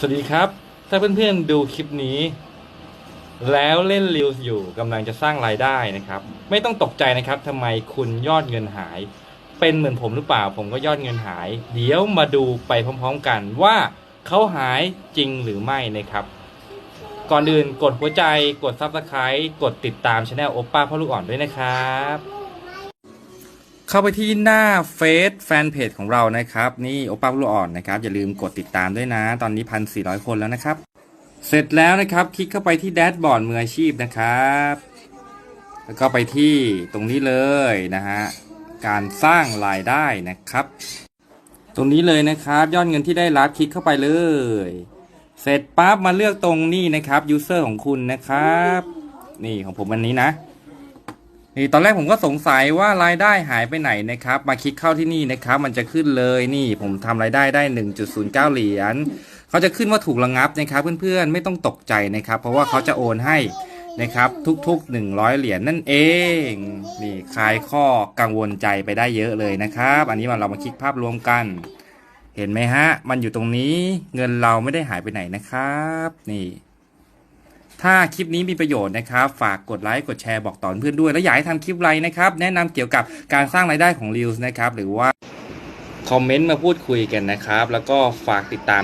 สวัสดีครับ ถ้าเพื่อนๆดูคลิปนี้ แล้วเล่นรีวอยู่กำลังจะสร้างรายได้นะครับ ไม่ต้องตกใจนะครับทำไมคุณยอดเงินหาย เป็นเหมือนผมหรือเปล่า ผมก็ยอดเงินหาย เดี๋ยวมาดูไปพร้อมๆกันว่าเขาหายจริงหรือไม่นะครับ ก่อนอื่นกดหัวใจกดซับสไคร b ์กดติดตามช anel โอป้าพ่อลูกอ่อนด้วยนะครับ เข้าไปที่หน้าเฟซแฟนเพจของเรานะครับ นี่โอป้าลูกอ่อนนะครับ อย่าลืมกดติดตามด้วยนะ ตอนนี้พันสี่ร้อยคนแล้วนะครับ เสร็จแล้วนะครับ คลิกเข้าไปที่แดชบอร์ดมืออาชีพนะครับ แล้วก็ไปที่ตรงนี้เลยนะฮะการสร้างรายได้นะครับ ตรงนี้เลยนะครับ ยอดเงินที่ได้รับคลิกเข้าไปเลย เสร็จปั๊บมาเลือกตรงนี้นะครับยูเซอร์ของคุณนะครับ นี่ของผมอันนี้นะ นี่ตอนแรกผมก็สงสัยว่ารายได้หายไปไหนนะครับ มาคลิกเข้าที่นี่นะครับ มันจะขึ้นเลยนี่ผมทำรายได้ได้ 1.09 เหรียญเขาจะขึ้นว่าถูกระงับนะครับ เพื่อนๆไม่ต้องตกใจนะครับ เพราะว่าเขาจะโอนให้นะครับทุกๆ 100 เหรียญนั่นเองนี่คลายข้อกังวลใจไปได้เยอะเลยนะครับ อันนี้มาเรามาคลิกภาพรวมกัน เห็นไหมฮะ มันอยู่ตรงนี้เงินเราไม่ได้หายไปไหนนะครับ นี่ ถ้าคลิปนี้มีประโยชน์นะครับ ฝากกดไลค์กดแชร์บอกต่อเพื่อนด้วย แล้วอยากให้ทำคลิปอะไรนะครับ แนะนำเกี่ยวกับการสร้างรายได้ของรีวส์นะครับ หรือว่าคอมเมนต์มาพูดคุยกันนะครับ แล้วก็ฝากติดตาม